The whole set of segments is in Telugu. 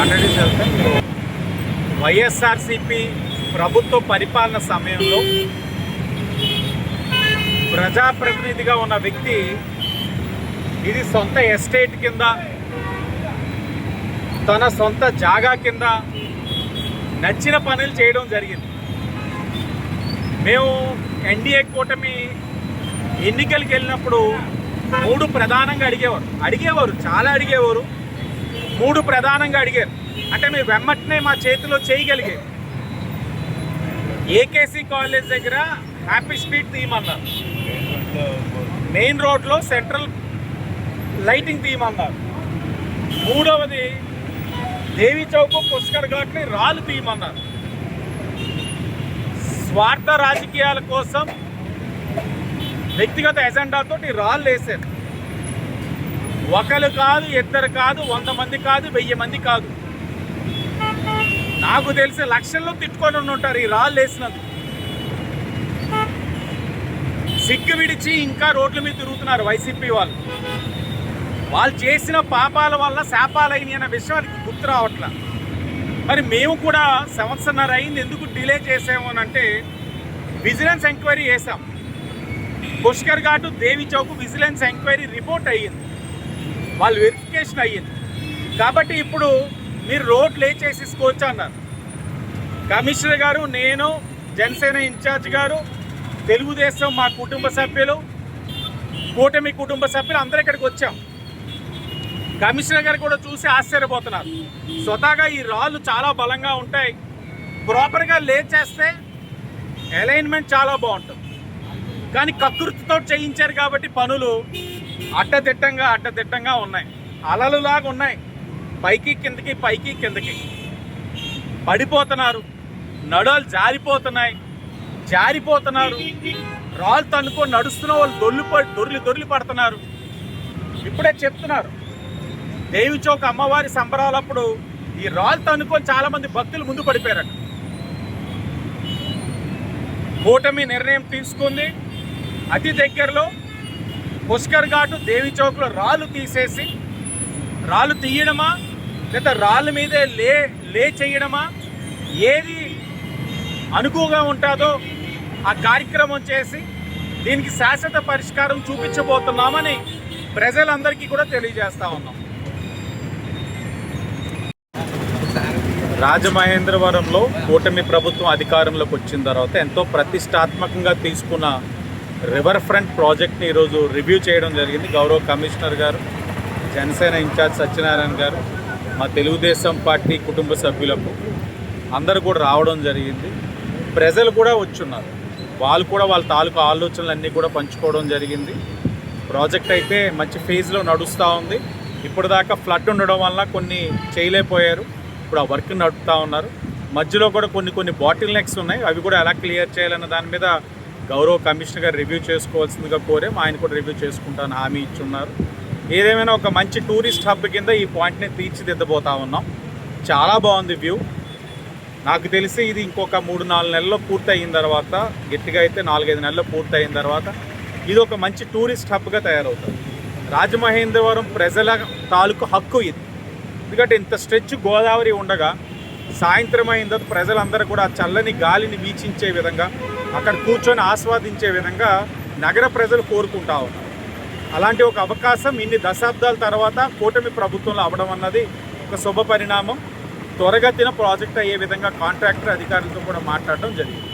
ఆల్రెడీ వైఎస్ఆర్సిపి ప్రభుత్వ పరిపాలన సమయంలో ప్రజాప్రతినిధిగా ఉన్న వ్యక్తి ఇది సొంత ఎస్టేట్ కింద తన సొంత జాగా కింద నచ్చిన పనులు చేయడం జరిగింది. మేము ఎన్డీఏ కూటమి ఎన్నికలకు వెళ్ళినప్పుడు మూడు ప్రధానంగా అడిగేవారు. అడిగేవారు చాలా అడిగేవారు. మూడు ప్రధానంగా అడిగారు. అంటే మీరు వెమ్మటనే మా చేతిలో చేయగలిగారు ఏకేసీ కాలేజ్ దగ్గర హ్యాపీ స్ట్రీట్ తీయమన్నారు. మెయిన్ రోడ్లో సెంట్రల్ లైటింగ్ తీయమన్నారు. మూడవది దేవి చౌక్ పుష్కర్ ఘాట్ని రాళ్ళు తీయమన్నారు. స్వార్థ రాజకీయాల కోసం వ్యక్తిగత ఎజెండాతో రాళ్ళు వేశారు. ఒకరు కాదు ఇద్దరు కాదు వంద మంది కాదు వెయ్యి మంది కాదు. నాకు తెలిసి లక్షల్లో తిట్టుకొని ఉండి ఉంటారు ఈ రాళ్ళు వేసినందుకు. సిగ్గు విడిచి ఇంకా రోడ్ల మీద తిరుగుతున్నారు వైసీపీ వాళ్ళు. వాళ్ళు చేసిన పాపాల వల్ల శాపాలైన అనే విషయం వాళ్ళకి గుర్తు రావట్లా. మరి మేము కూడా సంవత్సరన్నర అయింది ఎందుకు డిలే చేసాము అని అంటే విజిలెన్స్ ఎంక్వైరీ చేసాం Pushkar Ghat Devi Chowk vigilance enquiry report అయ్యింది. వాళ్ళు వెరిఫికేషన్ అయ్యింది. కాబట్టి ఇప్పుడు మీరు రోడ్ లే చేసేసుకోవచ్చు అన్నారు. కమిషనర్ గారు నేను జనసేన ఇన్ఛార్జ్ గారు తెలుగుదేశం మా కుటుంబ సభ్యులు కూటమి కుటుంబ సభ్యులు అందరూ ఇక్కడికి వచ్చాం. కమిషనర్ గారు కూడా చూసి ఆశ్చర్యపోతున్నారు. స్వతహాగా ఈ రాళ్ళు చాలా బలంగా ఉంటాయి. ప్రాపర్గా లే చేస్తే అలైన్మెంట్ చాలా బాగుంటుంది. కానీ కకృతితో చేయించారు కాబట్టి పనులు అడ్డదిట్టంగా అడ్డదిట్టంగా ఉన్నాయి. అలలులాగా ఉన్నాయి. పైకి కిందకి పైకి కిందకి. పడిపోతున్నారు. నడవలు జారిపోతున్నాయి. జారిపోతున్నారు. రాళ్ళు తన్నుకొని నడుస్తున్న వాళ్ళు దొర్లి దొర్లి దొర్లి పడుతున్నారు. ఇప్పుడే చెప్తున్నారు. దేవి చౌక్ అమ్మవారి సంబరాలప్పుడు ఈ రాళ్ళు తన్నుకొని చాలామంది భక్తులు ముందు పడిపోయారట. కూటమి నిర్ణయం తీసుకుంది. అతి దగ్గరలో పుష్కర్ ఘాటు దేవి చౌక్లో రాళ్ళు తీసేసి రాళ్ళు తీయడమా? లేదా రాళ్ళ మీదే లే లే చేయడమా? ఏది అనుకువగా ఉంటుందో ఆ కార్యక్రమం చేసి దీనికి శాశ్వత పరిష్కారం చూపించబోతున్నామని ప్రజలందరికీ కూడా తెలియజేస్తా ఉన్నాం. రాజమహేంద్రవరంలో కూటమి ప్రభుత్వం అధికారంలోకి వచ్చిన తర్వాత ఎంతో ప్రతిష్టాత్మకంగా తీసుకున్న రివర్ ఫ్రంట్ ప్రాజెక్ట్ని ఈరోజు రివ్యూ చేయడం జరిగింది. గౌరవ కమిషనర్ గారు జనసేన ఇన్ఛార్జ్ సత్యనారాయణ గారు మా తెలుగుదేశం పార్టీ కుటుంబ సభ్యులకు అందరూ కూడా రావడం జరిగింది. ప్రజలు కూడా వచ్చున్నారు. వాళ్ళు కూడా వాళ్ళ తాలూకు ఆలోచనలన్నీ కూడా పంచుకోవడం జరిగింది. ప్రాజెక్ట్ అయితే మంచి ఫేజ్లో నడుస్తూ ఉంది. ఇప్పుడు దాకా ఫ్లడ్ ఉండడం వల్ల కొన్ని చేయలేకపోయారు. ఇప్పుడు ఆ వర్క్ నడుపుతూ ఉన్నారు. మధ్యలో కూడా కొన్ని కొన్ని బాటిల్ నెక్స్ ఉన్నాయి. అవి కూడా ఎలా క్లియర్ చేయాలన్న దాని మీద గౌరవ కమిషనర్ గారు రివ్యూ చేసుకోవాల్సిందిగా కోరే. ఆయన కూడా రివ్యూ చేసుకుంటాను హామీ ఇచ్చున్నారు. ఏదేమైనా ఒక మంచి టూరిస్ట్ హబ్ కింద ఈ పాయింట్ని తీర్చిదిద్దబోతా ఉన్నాం. చాలా బాగుంది వ్యూ. నాకు తెలిసి ఇది ఇంకొక మూడు నాలుగు నెలల్లో పూర్తి అయిన తర్వాత గట్టిగా అయితే నాలుగైదు నెలల్లో పూర్తి అయిన తర్వాత ఇది ఒక మంచి టూరిస్ట్ హబ్గా తయారవుతుంది. రాజమహేంద్రవరం ప్రజల తాలూకు హక్కు ఇది. ఎందుకంటే ఇంత స్ట్రెచ్ గోదావరి ఉండగా సాయంత్రం అయిన తర్వాత ప్రజలందరూ కూడా చల్లని గాలిని వీచించే విధంగా అక్కడ కూర్చొని ఆస్వాదించే విధంగా నగర ప్రజలు కోరుకుంటా ఉన్నారు. అలాంటి ఒక అవకాశం ఇన్ని దశాబ్దాల తర్వాత కూటమి ప్రభుత్వంలో అవడం అన్నది ఒక శుభ పరిణామం. త్వరగతిన ప్రాజెక్ట్ అయ్యే విధంగా కాంట్రాక్టర్ అధికారులతో కూడా మాట్లాడడం జరిగింది.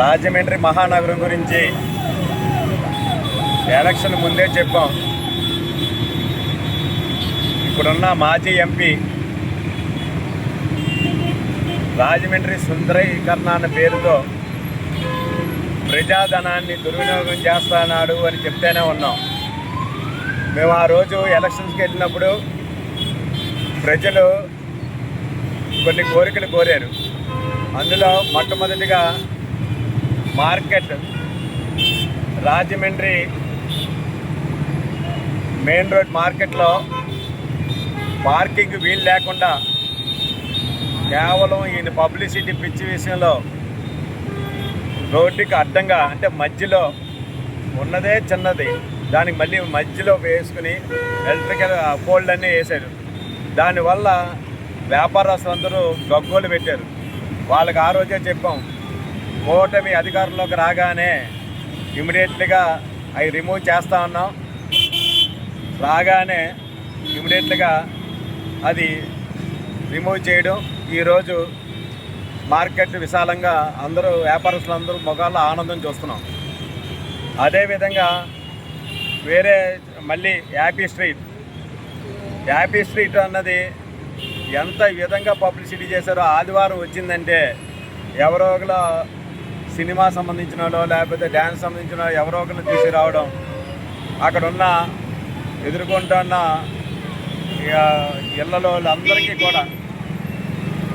రాజమండ్రి మహానగరం గురించి ఎలక్షన్ ముందే చెప్పాం. ఇప్పుడున్న మాజీ ఎంపీ రాజమండ్రి సుందరీకరణ అన్న పేరుతో ప్రజాధనాన్ని దుర్వినియోగం చేస్తున్నాడు అని చెప్తూనే ఉన్నాం. మేము ఆ రోజు ఎలక్షన్స్కి వెళ్ళినప్పుడు ప్రజలు కొన్ని కోరికలు కోరారు. అందులో మొట్టమొదటిగా మార్కెట్ రాజమండ్రి మెయిన్ రోడ్ మార్కెట్లో పార్కింగ్ వీలు లేకుండా కేవలం ఈయన పబ్లిసిటీ పిచ్చి విషయంలో రోడ్డుకి అడ్డంగా అంటే మధ్యలో ఉన్నదే చిన్నది. దానికి మళ్ళీ మధ్యలో వేసుకుని ఎలక్ట్రికల్ పోల్డ్ అన్నీ వేశారు. దానివల్ల వ్యాపారస్తులందరూ గగ్గోలు పెట్టారు. వాళ్ళకి ఆ రోజే చెప్పాం కూటమి అధికారంలోకి రాగానే ఇమీడియట్లీగా అవి రిమూవ్ చేస్తా ఉన్నాం. రాగానే ఇమీడియట్లీగా అది రిమూవ్ చేయడం ఈరోజు మార్కెట్ విశాలంగా అందరూ వ్యాపారస్తులు అందరూ మొగాల్లో ఆనందం చూస్తున్నాం. అదేవిధంగా వేరే మళ్ళీ యాపీ స్ట్రీట్. యాపీ స్ట్రీట్ అన్నది ఎంత విధంగా పబ్లిసిటీ చేశారో ఆదివారం వచ్చిందంటే ఎవరో ఒకరు సినిమా సంబంధించిన లేకపోతే డ్యాన్స్ సంబంధించిన ఎవరో ఒకరు తీసుకురావడం రావడం అక్కడున్న ఎదుర్కొంటున్న ఇక ఇళ్ళలో అందరికీ కూడా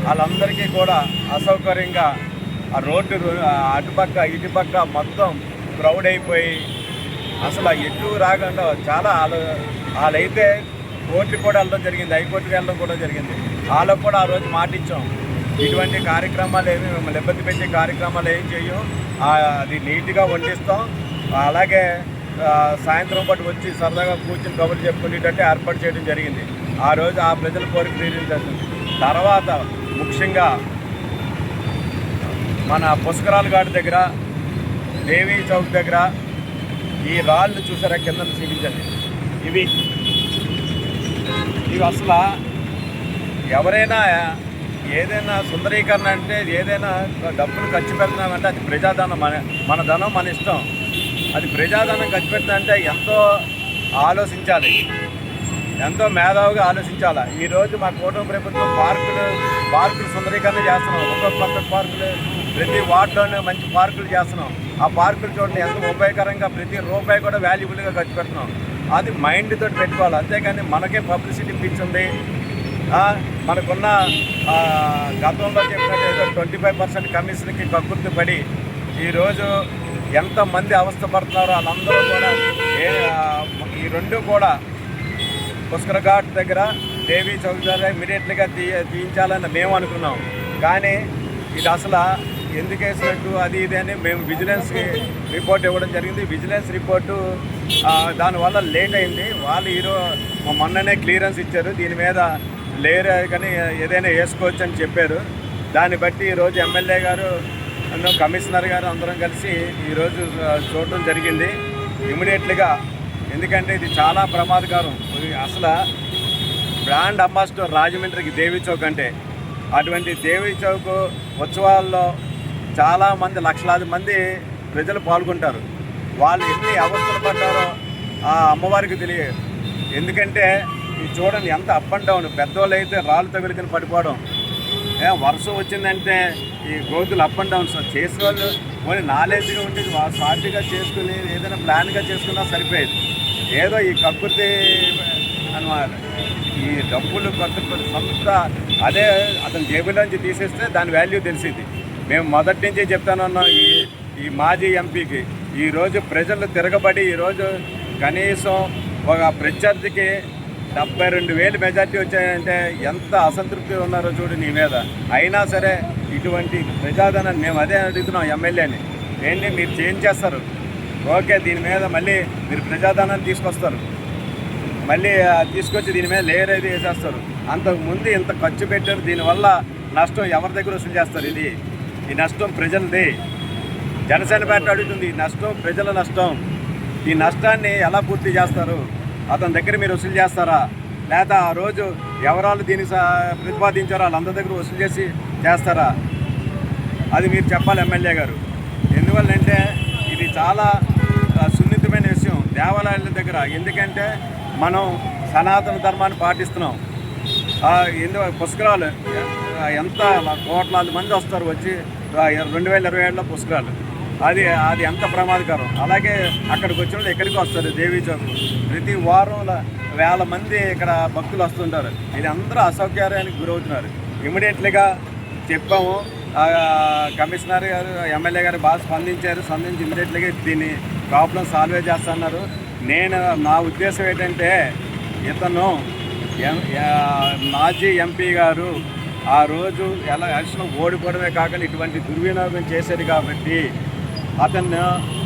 వాళ్ళందరికీ కూడా అసౌకర్యంగా ఆ రోడ్డు అటుపక్క ఇటుపక్క మొత్తం క్రౌడ్ అయిపోయి అసలు ఎటు రాకుండా చాలా వాళ్ళు వాళ్ళైతే కోర్టుకు కూడా వెళ్ళడం జరిగింది హైకోర్టుకి వెళ్ళడం కూడా జరిగింది. వాళ్ళకు కూడా ఆ రోజు మాటిచ్చాం ఇటువంటి కార్యక్రమాలు ఏమి మిమ్మల్ని ఇబ్బంది పెట్టే కార్యక్రమాలు ఏం చేయం అది నీట్గా వండిస్తాం. అలాగే సాయంత్రం పాటు వచ్చి సరదాగా కూర్చుని కబుర్లు చెప్పుకునేటట్టు ఏర్పాటు చేయడం జరిగింది. ఆ రోజు ఆ ప్రజల కోరిక తీరించాల్సింది తర్వాత ముఖ్యంగా మన పుష్కరాల ఘాట్ దగ్గర దేవీ చౌక్ దగ్గర ఈ రాళ్ళు చూసారా? కింద చూపించండి. ఇవి. ఇవి అసలు ఎవరైనా ఏదైనా సుందరీకరణ అంటే ఏదైనా డబ్బులు ఖర్చు పెడుతున్నామంటే అది ప్రజాధనం మన మన ధనం మన ఇష్టం. అది ప్రజాధనం ఖర్చు పెడుతుందంటే ఎంతో ఆలోచించాలి. ఎంతో మేధావుగా ఆలోచించాలి? ఈరోజు మా కూటమి ప్రభుత్వం పార్కులు పార్కులు సుందరీకరణ చేస్తున్నాం. ఒక్కొక్క పక్క పార్కులు. ప్రతి వార్డులోనే మంచి పార్కులు చేస్తున్నాం. ఆ పార్కులు చూడండి ఎంత ఉపయోగకరంగా ప్రతి రూపాయి కూడా వాల్యుబుల్గా ఖర్చు పెడుతున్నాం. అది మైండ్ తోటి పెట్టుకోవాలి. అంతేకాని మనకే పబ్లిసిటీ పిచ్చింది ఉంది. మనకున్న గతంలో చెప్పినట్టు ఏదో ట్వంటీ ఫైవ్ పర్సెంట్ కమిషన్కి కక్కుర్తి పడి ఈరోజు ఎంతమంది అవస్థ పడుతున్నారో వాళ్ళందరూ కూడా ఈ రెండు కూడా పుష్కర ఘాట్ దగ్గర దేవీ చౌక్ దగ్గర ఇమీడియట్లీగా తీ తీయించాలని మేము అనుకున్నాం. కానీ ఇది అసలు ఎందుకు వేసినట్టు అది ఇది అని మేము విజిలెన్స్కి రిపోర్ట్ ఇవ్వడం జరిగింది. విజిలెన్స్ రిపోర్టు దానివల్ల లేట్ అయింది. వాళ్ళు ఈరోజు మొన్ననే క్లియరెన్స్ ఇచ్చారు. దీని మీద లేరు కానీ ఏదైనా వేసుకోవచ్చు అని చెప్పారు. దాన్ని బట్టి ఈరోజు ఎమ్మెల్యే గారు కమిషనర్ గారు అందరం కలిసి ఈరోజు చూడడం జరిగింది. ఇమీడియట్లీగా ఎందుకంటే ఇది చాలా ప్రమాదకరం. ఇది అసలు బ్రాండ్ అంబాసిడర్ రాజమండ్రికి దేవి చౌక్ అంటే అటువంటి దేవి చౌక్ ఉత్సవాల్లో చాలామంది లక్షలాది మంది ప్రజలు పాల్గొంటారు. వాళ్ళు ఎన్ని అవస్థలు పడ్డారో ఆ అమ్మవారికి తెలియదు. ఎందుకంటే ఇది చూడండి ఎంత అప్ అండ్ డౌన్ పెద్దవాళ్ళు అయితే రాళ్ళు తగులుకొని పడిపోవడం. వర్షం వచ్చిందంటే ఈ గోతులు అప్ అండ్ డౌన్స్ చేసే వాళ్ళు కొన్ని నాలెడ్జ్గా ఉండేది వా- చేసుకుని ఏదైనా ప్లాన్గా చేసుకున్నా సరిపోయేది. ఏదో ఈ కక్కుర్తి అనమాట ఈ డబ్బులు కొత్త సంస్థ అదే అతని జేబులోంచి తీసేస్తే దాని వాల్యూ తెలిసింది. మేము మొదటి నుంచే చెప్తానన్నాం ఈ ఈ మాజీ ఎంపీకి ఈరోజు ప్రజలు తిరగబడి ఈరోజు కనీసం ఒక ప్రత్యర్థికి డెబ్బై రెండు వేలు మెజార్టీ వచ్చాయంటే ఎంత అసంతృప్తి ఉన్నారో చూడు నీ మీద. అయినా సరే ఇటువంటి ప్రజాధనాన్ని మేము అదే అడుగుతున్నాం ఎమ్మెల్యేని. ఏంటి? మీరు చేంజ్ చేస్తారు. ఓకే దీని మీద మళ్ళీ మీరు ప్రజాధనాన్ని తీసుకొస్తారు. మళ్ళీ తీసుకొచ్చి దీని మీద లేయర్ అయితే వేసేస్తారు. అంతకు ముందు ఇంత ఖర్చు పెట్టారు దీనివల్ల నష్టం ఎవరి దగ్గర వసూలు చేస్తారు ఇది? ఈ నష్టం ప్రజలది. జనసేన పార్టీ అడుగుతుంది ఈ నష్టం ప్రజల నష్టం. ఈ నష్టాన్ని ఎలా పూర్తి చేస్తారు? అతని దగ్గర మీరు వసూలు చేస్తారా? లేదా ఆ రోజు ఎవరాలు దీనికి సా- ప్రతిపాదించారో వాళ్ళందరి దగ్గర వసూలు చేసి చేస్తారా? అది మీరు చెప్పాలి ఎమ్మెల్యే గారు. ఎందువల్లంటే ఇది చాలా సున్నితమైన విషయం దేవాలయాల దగ్గర. ఎందుకంటే మనం సనాతన ధర్మాన్ని పాటిస్తున్నాం. ఆ, ఎందు పుష్కరాలు. ఎంత కోట్లాది మంది వస్తారు వచ్చి రెండు వేల ఇరవై ఏడులో పుష్కరాలు. అది అది ఎంత ప్రమాదకరం. అలాగే అక్కడికి వచ్చిన వాళ్ళు ఎక్కడికి వస్తారు దేవీ చౌక్. ప్రతి వారం వేల మంది ఇక్కడ భక్తులు వస్తుంటారు. ఇది అందరూ అసౌకర్యానికి గురవుతున్నారు. ఇమీడియట్లీగా చెప్పాము. కమిషనర్ గారు ఎమ్మెల్యే గారు బాగా స్పందించారు. స్పందించి ఇమీడియట్లీగా దీన్ని ప్రాబ్లం సాల్వ్ చేస్తున్నారు నేను నా ఉద్దేశం ఏంటంటే ఇతను మాజీ ఎంపీ గారు ఆ రోజు ఎలా ఎలక్షన్ ఓడిపోవడమే కాకుండా ఇటువంటి దుర్వినియోగం చేశారు కాబట్టి అతను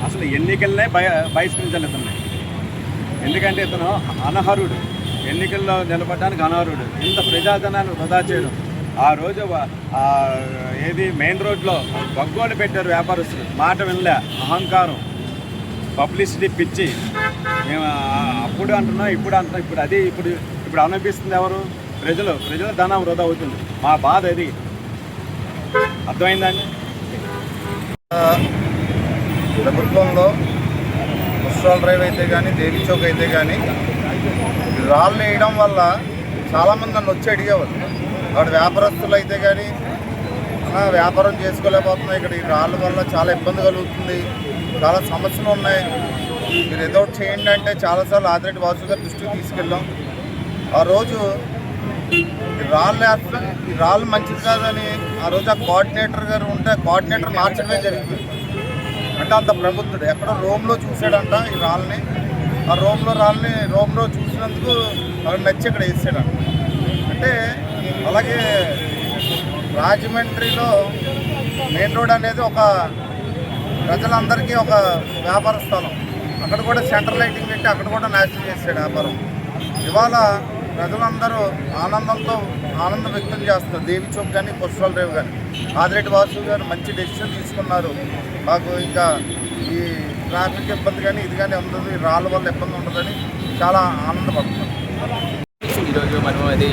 అసలు ఎన్నికలనే బయ బహిష్కరించాలి ఎందుకంటే ఇతను అనర్హుడు. ఎన్నికల్లో నిలబడడానికి అనర్హుడు. ఇంత ప్రజాధనాన్ని వృధా చేయడం. ఆ రోజు ఏది మెయిన్ రోడ్లో గగ్గోలు పెట్టారు వ్యాపారస్తులు. మాట వినలే. అహంకారం. పబ్లిసిటీ పిచ్చి. మేము అప్పుడు అంటున్నాం ఇప్పుడు అంటున్నాం ఇప్పుడు అది ఇప్పుడు ఇప్పుడు అనిపిస్తుంది ఎవరు? ప్రజలు ప్రజల ధనం వృధా అవుతుంది. మా బాధ అది. అర్థమైందండి? ప్రభుత్వంలో మున్సిపల్ డ్రైవ్ అయితే కానీ దేవి చౌక్ అయితే కానీ రాళ్ళు వేయడం వల్ల చాలామంది నన్ను వచ్చి అడిగేవారు అక్కడ వ్యాపారస్తులు అయితే కానీ వ్యాపారం చేసుకోలేకపోతున్నాయి. ఇక్కడ ఈ రాళ్ళ వల్ల చాలా ఇబ్బంది కలుగుతుంది. చాలా సమస్యలు ఉన్నాయి. మీరు ఏదో ఒకటి చేయండి అంటే చాలాసార్లు ఆదిరెడ్డి వాసు గారి దృష్టికి తీసుకెళ్ళాం. ఆ రోజు ఈ రాళ్ళు వేస్తే ఈ రాళ్ళు మంచిది కాదని ఆ రోజు ఆ కోఆర్డినేటర్ గారు ఉంటే కోఆర్డినేటర్ మార్చడమే జరిగింది. అంటే అంత ప్రబుద్ధుడు. ఎక్కడో రోమ్లో చూసాడంట ఈ రాళ్ళని. ఆ రోమ్లో రాళ్ళని రోమ్లో చూసినందుకు అక్కడ నచ్చి ఇక్కడ వేసాడంట. అంటే అలాగే రాజమండ్రిలో మెయిన్ రోడ్ అనేది ఒక ప్రజలందరికీ ఒక వ్యాపార స్థలం. అక్కడ కూడా సెంటర్ లైటింగ్ పెట్టి అక్కడ కూడా నాశనం చేశాడు వ్యాపారం. ఇవాళ ప్రజలందరూ ఆనందంతో ఆనందం వ్యక్తం చేస్తున్నారు. దేవి చౌక్ కానీ పుష్పాలరావు కానీ ఆదిరెడ్డి వాసు గారు మంచి డెసిషన్ తీసుకున్నారు. మాకు ఇంకా ఈ ట్రాఫిక్ ఇబ్బంది కానీ ఇది కానీ ఉండదు. ఈ రాళ్ళ వల్ల ఇబ్బంది ఉండదని చాలా ఆనందపడుతున్నాం. ఈరోజు మనం అది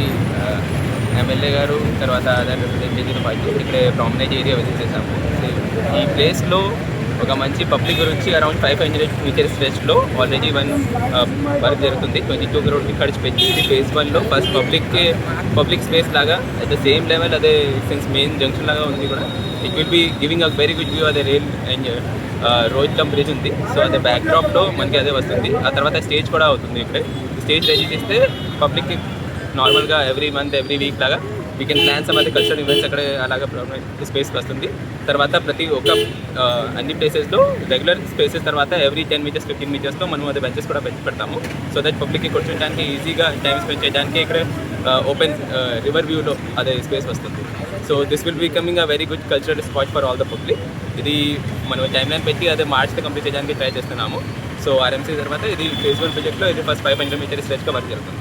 ఎమ్మెల్యే గారు తర్వాత అదర్ ఎంపీ పార్టీ ఇక్కడే ఏరియా విజిట్ చేశాము. ఈ ప్లేస్లో ఒక మంచి పబ్లిక్ గురించి అరౌండ్ ఫైవ్ హండ్రెడ్ ఫీచర్స్ ఫెస్ట్లో ఆల్రెడీ వన్ వర్క్ జరుగుతుంది. ట్వంటీ టూ క్రోడ్ ఖర్చు పెట్టి ఇది ఫేజ్ వన్లో ఫస్ట్ పబ్లిక్ పబ్లిక్ స్పేస్ లాగా అట్ ద సేమ్ లెవెల్ అదే సిన్స్ మెయిన్ జంక్షన్ లాగా ఉంది కూడా. It will be giving a very good view అదే rail and road cum bridge ఉంది. సో అదే బ్యాక్ డ్రాప్లో మనకి అదే వస్తుంది. ఆ తర్వాత స్టేజ్ కూడా అవుతుంది ఇక్కడే. స్టేజ్ రెడీ చేస్తే పబ్లిక్కి నార్మల్గా ఎవ్రీ మంత్ ఎవ్రీ వీక్ లాగా వీ కెన్ ప్లాన్ సమ్ అదే కల్చరల్ ఈవెంట్స్ అక్కడ అలాగే స్పేస్ వస్తుంది. తర్వాత ప్రతి ఒక్క అన్ని ప్లేసెస్లో రెగ్యులర్ స్పేసెస్ తర్వాత ఎవ్రీ టెన్ మీటర్స్ ఫిఫ్టీన్ మీటర్స్లో మనం అది బెంచెస్ కూడా పెంచి పెడతాము. సో దట్ పబ్లిక్కి కూర్చోడానికి ఈజీగా టైం స్పెండ్ చేయడానికి ఇక్కడ ఓపెన్ రివర్ వ్యూలో అదే స్పేస్ వస్తుంది. So this will becoming a very good cultural spot for all the public ఇది మనం టైం లైన్ పెట్టి అదే మార్చ్లో కంప్లీట్ చేయడానికి ట్రై చేస్తున్నాము. సో ఆర్ఎంసీ తర్వాత ఇది ఫేజ్ వన్ ప్రాజెక్ట్లో ఇది ఫస్ట్ ఫైవ్ హండ్రెడ్ మీటర్ స్ట్రెచ్గా వర్క్ జరుగుతుంది.